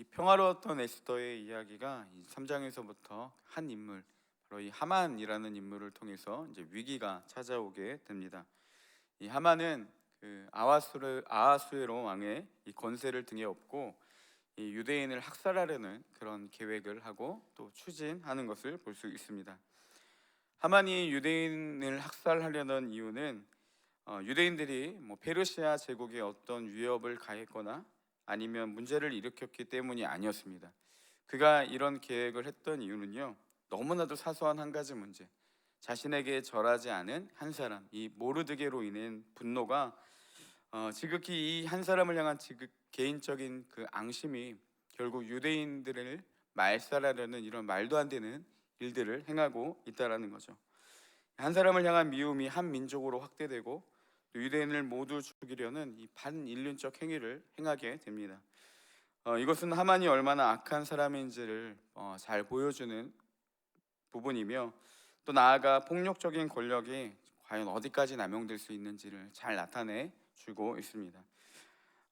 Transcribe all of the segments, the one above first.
이 평화로웠던 에스더의 이야기가 이 3장에서부터 한 인물 바로 이 하만이라는 인물을 통해서 이제 위기가 찾아오게 됩니다. 이 하만은 그 아하수르 아하수에로 왕의 이 권세를 등에 업고 이 유대인을 학살하려는 그런 계획을 하고 또 추진하는 것을 볼 수 있습니다. 하만이 유대인을 학살하려는 이유는 어, 유대인들이 뭐 페르시아 제국에 어떤 위협을 가했거나 아니면 문제를 일으켰기 때문이 아니었습니다. 그가 이런 계획을 했던 이유는요. 너무나도 사소한 한 가지 문제. 자신에게 절하지 않은 한 사람, 이 모르드게로 인한 분노가 어, 지극히 이 한 사람을 향한 지극 개인적인 그 앙심이 결국 유대인들을 말살하려는 이런 말도 안 되는 일들을 행하고 있다라는 거죠. 한 사람을 향한 미움이 한 민족으로 확대되고 또 유대인을 모두 죽이려는 이 반인륜적 행위를 행하게 됩니다. 어, 이것은 하만이 얼마나 악한 사람인지를 어, 잘 보여주는 부분이며 또 나아가 폭력적인 권력이 과연 어디까지 남용될 수 있는지를 잘 나타내 주고 있습니다.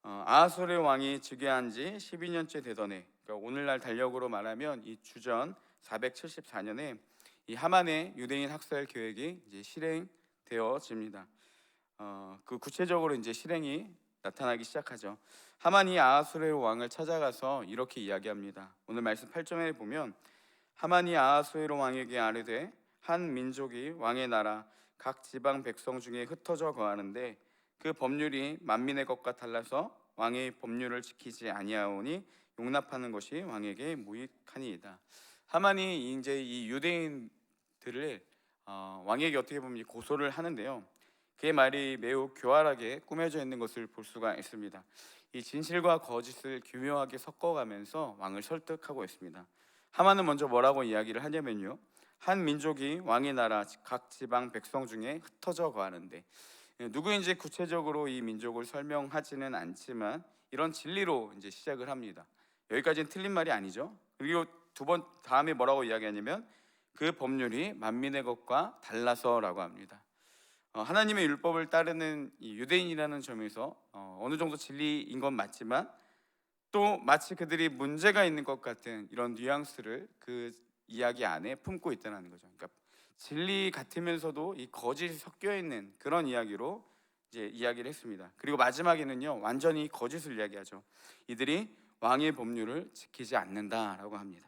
어, 아하솔의 왕이 즉위한 지 12년째 되던 해, 그러니까 오늘날 달력으로 말하면 이 주전 474년에 이 하만의 유대인 학살 계획이 이제 실행되어집니다. 어, 그 구체적으로 이제 실행이 나타나기 시작하죠. 하만이 아하수레 왕을 찾아가서 이렇게 이야기합니다. 오늘 말씀 8절에 보면 하만이 아하수에로 왕에게 아뢰되 한 민족이 왕의 나라 각 지방 백성 중에 흩어져 거하는데 그 법률이 만민의 것과 달라서 왕의 법률을 지키지 아니하오니 용납하는 것이 왕에게 무익하니이다. 하만이 이제 이 유대인들을 어, 왕에게 어떻게 보면 고소를 하는데요. 그의 말이 매우 교활하게 꾸며져 있는 것을 볼 수가 있습니다. 이 진실과 거짓을 교묘하게 섞어가면서 왕을 설득하고 있습니다. 하만은 먼저 뭐라고 이야기를 하냐면요. 한 민족이 왕의 나라 각 지방 백성 중에 흩어져 예, 누구인지 구체적으로 이 민족을 설명하지는 않지만 이런 진리로 이제 시작을 합니다. 여기까지는 틀린 말이 아니죠. 그리고 두 번 다음에 뭐라고 이야기하냐면 그 법률이 만민의 것과 달라서라고 합니다. 어, 하나님의 율법을 따르는 이 유대인이라는 점에서 어, 어느 정도 진리인 건 맞지만 또 마치 그들이 문제가 있는 것 같은 이런 뉘앙스를 그 이야기 안에 품고 있다는 거죠. 그러니까 진리 같으면서도 이 거짓이 섞여 있는 그런 이야기로 이제 이야기를 했습니다. 그리고 마지막에는요 완전히 거짓을 이야기하죠. 이들이 왕의 법률을 지키지 않는다라고 합니다.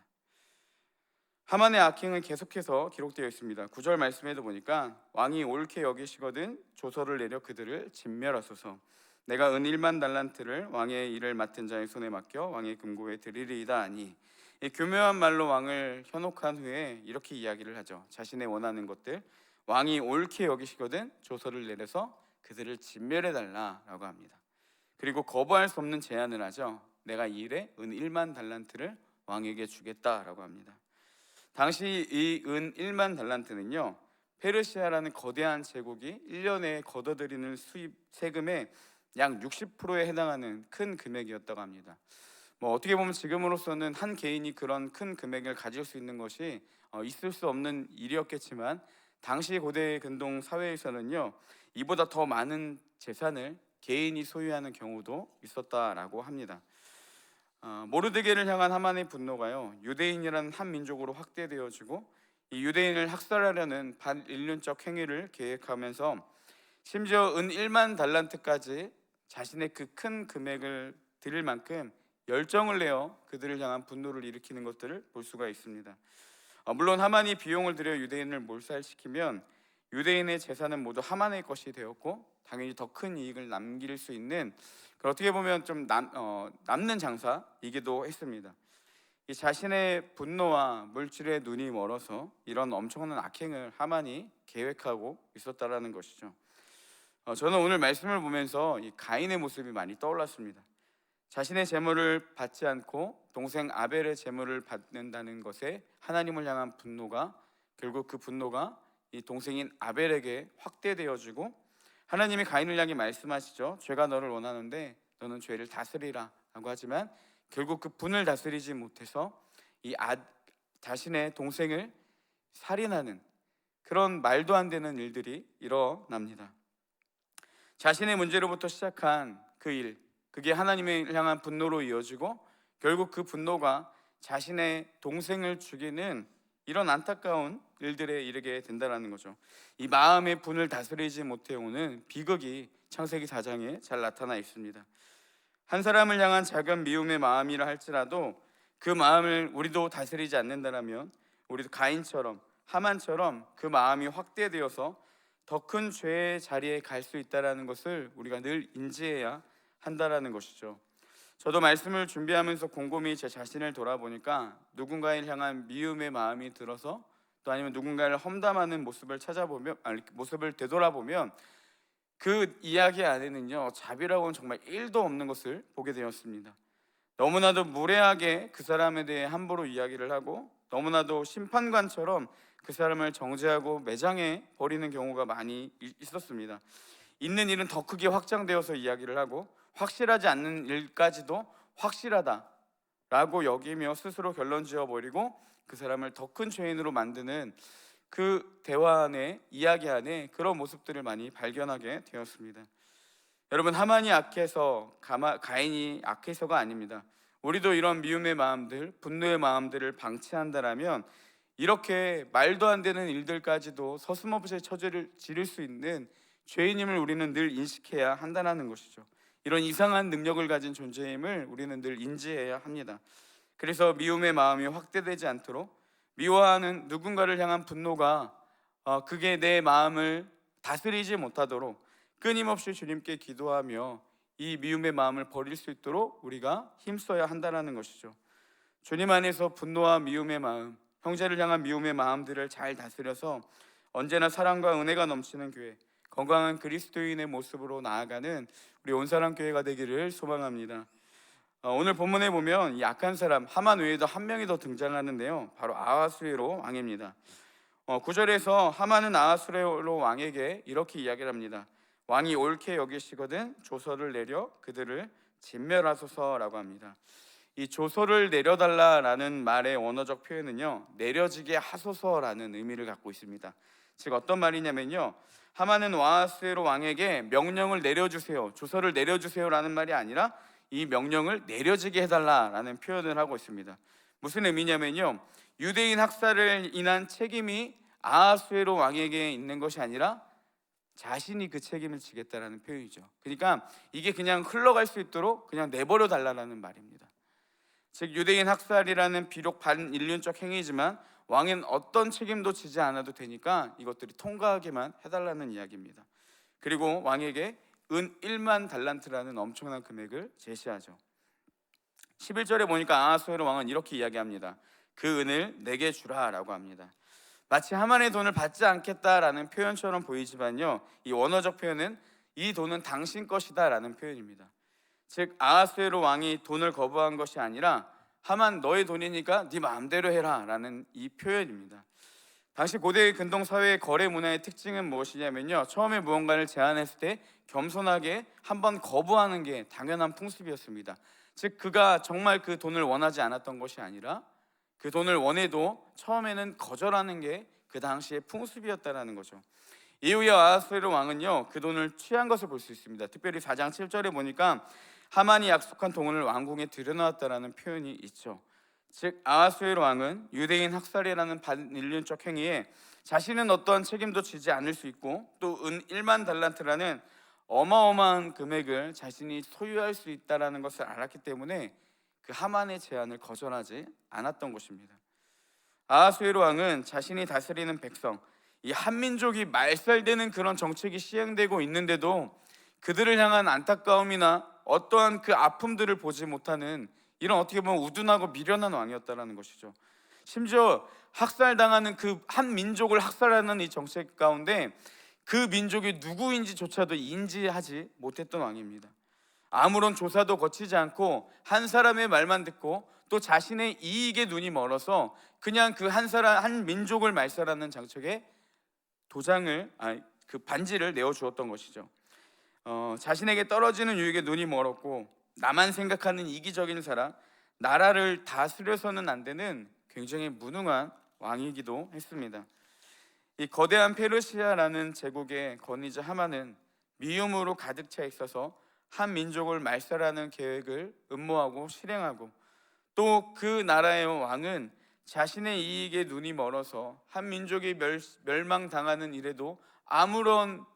하만의 악행은 계속해서 기록되어 있습니다. 구절 말씀에도 보니까 왕이 옳게 여기시거든 조서를 내려 그들을 진멸하소서. 내가 은 1만 달란트를 왕의 일을 맡은 자의 손에 맡겨 왕의 금고에 드리리이다 하니 이 교묘한 말로 왕을 현혹한 후에 이렇게 이야기를 하죠. 자신의 원하는 것들 왕이 옳게 여기시거든 조서를 내려서 그들을 진멸해 달라라고 합니다. 그리고 거부할 수 없는 제안을 하죠. 내가 이 일에 은 1만 달란트를 왕에게 주겠다라고 합니다. 당시 이 은 1만 달란트는요. 페르시아라는 거대한 제국이 1년에 걷어들이는 수입 세금의 약 60%에 해당하는 큰 금액이었다고 합니다. 뭐 어떻게 보면 지금으로서는 한 개인이 그런 큰 금액을 가질 수 있는 것이 어, 있을 수 없는 일이었겠지만 당시 고대 근동 사회에서는요 이보다 더 많은 재산을 개인이 소유하는 경우도 있었다라고 합니다. 어, 모르드게를 향한 하만의 분노가요 유대인이라는 한 민족으로 확대되어지고 이 유대인을 학살하려는 반인륜적 행위를 계획하면서 심지어 은 1만 달란트까지 자신의 그 큰 금액을 드릴 만큼 열정을 내어 그들을 향한 분노를 일으키는 것들을 볼 수가 있습니다. 어, 물론 하만이 비용을 들여 유대인을 몰살시키면 유대인의 재산은 모두 하만의 것이 되었고 당연히 더 큰 이익을 남길 수 있는 어떻게 보면 좀 남, 어, 남는 장사이기도 했습니다. 이 자신의 분노와 물질의 눈이 멀어서 이런 엄청난 악행을 하만이 계획하고 있었다라는 것이죠. 어, 저는 오늘 말씀을 보면서 이 가인의 모습이 많이 떠올랐습니다. 자신의 재물을 받지 않고 동생 아벨의 재물을 받는다는 것에 하나님을 향한 분노가 결국 그 분노가 이 동생인 아벨에게 확대되어지고 하나님이 가인을 향해 말씀하시죠. 죄가 너를 원하는데 너는 죄를 다스리라라고 하지만 결국 그 분을 다스리지 못해서 이 아, 자신의 동생을 살인하는 그런 말도 안 되는 일들이 일어납니다. 자신의 문제로부터 시작한 그 일, 그게 하나님을 향한 분노로 이어지고 결국 그 분노가 자신의 동생을 죽이는 이런 안타까운 일들에 이르게 된다라는 거죠. 이 마음의 분을 다스리지 못해 오는 비극이 창세기 4장에 잘 나타나 있습니다. 한 사람을 향한 작은 미움의 마음이라 할지라도 그 마음을 우리도 다스리지 않는다라면 우리도 가인처럼 하만처럼 그 마음이 확대되어서 더 큰 죄의 자리에 갈 수 있다라는 것을 우리가 늘 인지해야 한다라는 것이죠. 저도 말씀을 준비하면서 곰곰이 제 자신을 돌아보니까 누군가를 향한 미움의 마음이 들어서 또 아니면 누군가를 험담하는 모습을 찾아보면 아니, 모습을 되돌아보면 그 이야기 안에는요 자비라고는 정말 1도 없는 것을 보게 되었습니다. 너무나도 무례하게 그 사람에 대해 함부로 이야기를 하고 너무나도 심판관처럼 그 사람을 정죄하고 매장해 버리는 경우가 많이 이- 있었습니다. 있는 일은 더 크게 확장되어서 이야기를 하고 확실하지 않는 일까지도 확실하다라고 여기며 스스로 결론 지어 버리고 그 사람을 더 큰 죄인으로 만드는 그 대화 안에 이야기 안에 그런 모습들을 많이 발견하게 되었습니다. 여러분 하만이 악해서 가마, 가인이 악해서가 아닙니다. 우리도 이런 미움의 마음들, 분노의 마음들을 방치한다라면 이렇게 말도 안 되는 일들까지도 서슴없이 처지를 지를 수 있는 죄인임을 우리는 늘 인식해야 한다는 것이죠. 이런 이상한 능력을 가진 존재임을 우리는 늘 인지해야 합니다. 그래서 미움의 마음이 확대되지 않도록 미워하는 누군가를 향한 분노가 어, 그게 내 마음을 다스리지 못하도록 끊임없이 주님께 기도하며 이 미움의 마음을 버릴 수 있도록 우리가 힘써야 한다는 것이죠. 주님 안에서 분노와 미움의 마음, 형제를 향한 미움의 마음들을 잘 다스려서 언제나 사랑과 은혜가 넘치는 교회, 건강한 그리스도인의 모습으로 나아가는 우리 온사람 교회가 되기를 소망합니다. 어, 오늘 본문에 보면 이 악한 사람 하만 외에도 한 명이 더 등장하는데요. 바로 아하수에로 왕입니다. 어, 9절에서 하만은 아하수에로 왕에게 이렇게 이야기를 합니다. 왕이 옳게 여기시거든 조서를 내려 그들을 진멸하소서라고 합니다. 이 조서를 내려달라라는 말의 원어적 표현은요 내려지게 하소서라는 의미를 갖고 있습니다. 즉 어떤 말이냐면요 하만은 와하스로 왕에게 명령을 내려주세요, 조서를 내려주세요라는 말이 아니라 이 명령을 내려지게 해달라라는 표현을 하고 있습니다. 무슨 의미냐면요 유대인 학살을 인한 책임이 아하수에로 왕에게 있는 것이 아니라 자신이 그 책임을 지겠다라는 표현이죠. 그러니까 이게 그냥 흘러갈 수 있도록 그냥 내버려 달라라는 말입니다. 즉 유대인 학살이라는 비록 반인륜적 행위지만 왕은 어떤 책임도 지지 않아도 되니까 이것들이 통과하게만 해달라는 이야기입니다. 그리고 왕에게 은 1만 달란트라는 엄청난 금액을 제시하죠. 11절에 보니까 아하수에로 왕은 이렇게 이야기합니다. 그 은을 내게 주라라고 합니다. 마치 하만의 돈을 받지 않겠다라는 표현처럼 보이지만요. 이 원어적 표현은 이 돈은 당신 것이다라는 표현입니다. 즉 아하수에로 왕이 돈을 거부한 것이 아니라 하만 너의 돈이니까 네 마음대로 해라라는 이 표현입니다. 당시 고대 근동 사회의 거래 문화의 특징은 무엇이냐면요. 처음에 무언가를 제안했을 때 겸손하게 한번 거부하는 게 당연한 풍습이었습니다. 즉 그가 정말 그 돈을 원하지 않았던 것이 아니라 그 돈을 원해도 처음에는 거절하는 게 그 당시의 풍습이었다라는 거죠. 이후에 아하수에로 왕은요 그 돈을 취한 것을 볼 수 있습니다. 특별히 4장 7절에 보니까 하만이 약속한 돈을 왕궁에 들여놓았다라는 표현이 있죠. 즉 아하수에로 왕은 유대인 학살이라는 반인륜적 행위에 자신은 어떠한 책임도 지지 않을 수 있고 또 은 1만 달란트라는 어마어마한 금액을 자신이 소유할 수 있다라는 것을 알았기 때문에 그 하만의 제안을 거절하지 않았던 것입니다. 아하수에로 왕은 자신이 다스리는 백성, 이 한민족이 말살되는 그런 정책이 시행되고 있는데도 그들을 향한 안타까움이나 어떠한 그 아픔들을 보지 못하는 이런 어떻게 보면 우둔하고 미련한 왕이었다라는 것이죠. 심지어 학살당하는 그 한 민족을 학살하는 이 정책 가운데 그 민족이 누구인지조차도 인지하지 못했던 왕입니다. 아무런 조사도 거치지 않고 한 사람의 말만 듣고 또 자신의 이익에 눈이 멀어서 그냥 그 한 사람 한 민족을 말살하는 장책에 도장을 아니 그 반지를 내어 주었던 것이죠. 어, 자신에게 떨어지는 유익에 눈이 멀었고 나만 생각하는 이기적인 사람, 나라를 다스려서는 안 되는 굉장히 무능한 왕이기도 했습니다. 이 거대한 페르시아라는 제국의 권위자 하만은 미움으로 가득 차 있어서 한 민족을 말살하는 계획을 음모하고 실행하고 또 그 나라의 왕은 자신의 이익에 눈이 멀어서 한 민족이 멸, 멸망당하는 일에도 아무런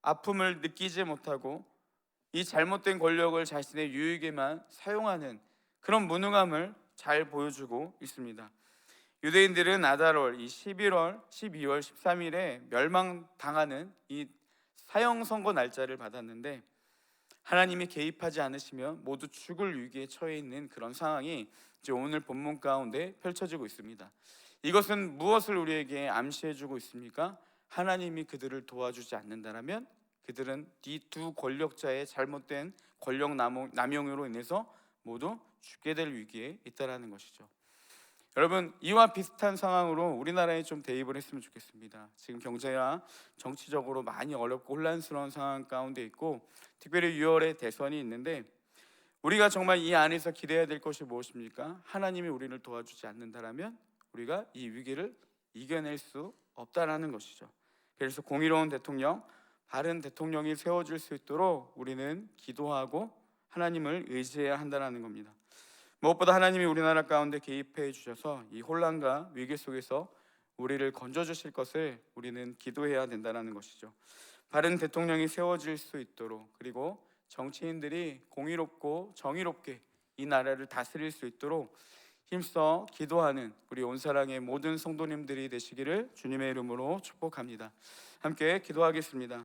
아픔을 느끼지 못하고 이 잘못된 권력을 자신의 유익에만 사용하는 그런 무능함을 잘 보여주고 있습니다. 유대인들은 아달월 이 11월, 12월, 13일에 멸망당하는 이 사형 선고 날짜를 받았는데 하나님이 개입하지 않으시면 모두 죽을 위기에 처해 있는 그런 상황이 이제 오늘 본문 가운데 펼쳐지고 있습니다. 이것은 무엇을 우리에게 암시해 주고 있습니까? 하나님이 그들을 도와주지 않는다라면 그들은 이 두 권력자의 잘못된 권력 남용- 남용으로 인해서 모두 죽게 될 위기에 있다라는 것이죠. 여러분 이와 비슷한 상황으로 우리나라에 좀 대입을 했으면 좋겠습니다. 지금 경제와 정치적으로 많이 어렵고 혼란스러운 상황 가운데 있고 특별히 6월에 대선이 있는데 우리가 정말 이 안에서 기대해야 될 것이 무엇입니까? 하나님이 우리를 도와주지 않는다라면 우리가 이 위기를 이겨낼 수 없다라는 것이죠. 그래서 공의로운 대통령, 바른 대통령이 세워질 수 있도록 우리는 기도하고 하나님을 의지해야 한다는 겁니다. 무엇보다 하나님이 우리나라 가운데 개입해 주셔서 이 혼란과 위기 속에서 우리를 건져 주실 것을 우리는 기도해야 된다는 것이죠. 바른 대통령이 세워질 수 있도록 그리고 정치인들이 공의롭고 정의롭게 이 나라를 다스릴 수 있도록 힘써 기도하는 우리 온 사랑의 모든 성도님들이 되시기를 주님의 이름으로 축복합니다. 함께 기도하겠습니다.